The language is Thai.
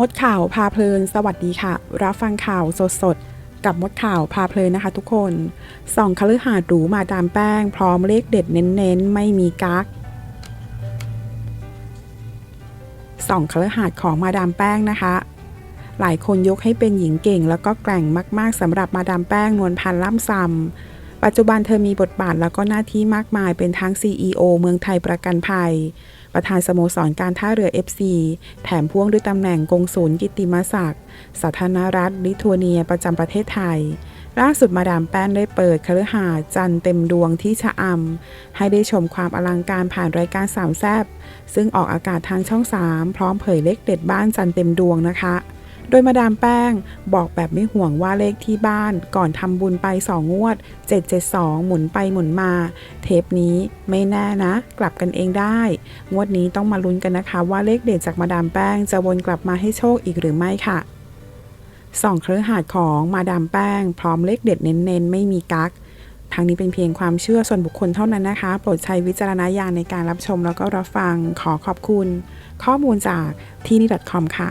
มดข่าวพาเพลิน สวัสดีค่ะ รับฟังข่าวสดๆกับมดข่าวพาเพลินนะคะทุกคนส่องคฤหาสน์หรูมาดามแป้ง พร้อมเลขเด็ดเน้นๆ ไม่มีกักส่องคฤหาสน์ของมาดามแป้งนะคะ หลายคนยกให้เป็นหญิงเก่ง แล้วก็แกร่งมากๆสำหรับมาดามแป้งนวลพันธ์ล่ำซำปัจจุบันเธอมีบทบาทแล้วก็หน้าที่มากมายเป็นทั้ง CEO เมืองไทยประกันภัย ประธานสโมสรการท่าเรือ FC แถมพ่วงด้วยตำแหน่งกงศูนย์กิติมศักดิ์สาธารณรัฐลิทัวเนียประจำประเทศไทย ล่าสุดมาดามแป้นได้เปิดคฤหาสน์จันเต็มดวงที่ชะอำ ให้ได้ชมความอลังการผ่านรายการสามแซบซึ่งออกอากาศทางช่อง 3 พร้อมเผยเลขเด็ดบ้านจันเต็มดวงนะคะ โดยมาดามแป้งบอกแบบไม่ห่วงว่าเลขที่บ้านก่อนทำบุญไป2งงวด 772 หมุนไปหมุนมา เทปนี้ไม่แน่นะ กลับกันเองได้ งวดนี้ต้องมาลุ้นกันนะคะ ว่าเลขเด็ดจากมาดามแป้งจะวนกลับมาให้โชคอีกหรือไม่ค่ะสองเครือหาสน์ของมาดามแป้ง พร้อมเลขเด็ดเน้นๆ ไม่มีกักทางนี้เป็นเพียงความเชื่อส่วนบุคคลเท่านั้นนะคะ โปรดใช้วิจารณญาณในการรับชมแล้วก็รับฟังขอขอบคุณ ข้อมูลจากที่นี่ .com ค่ะ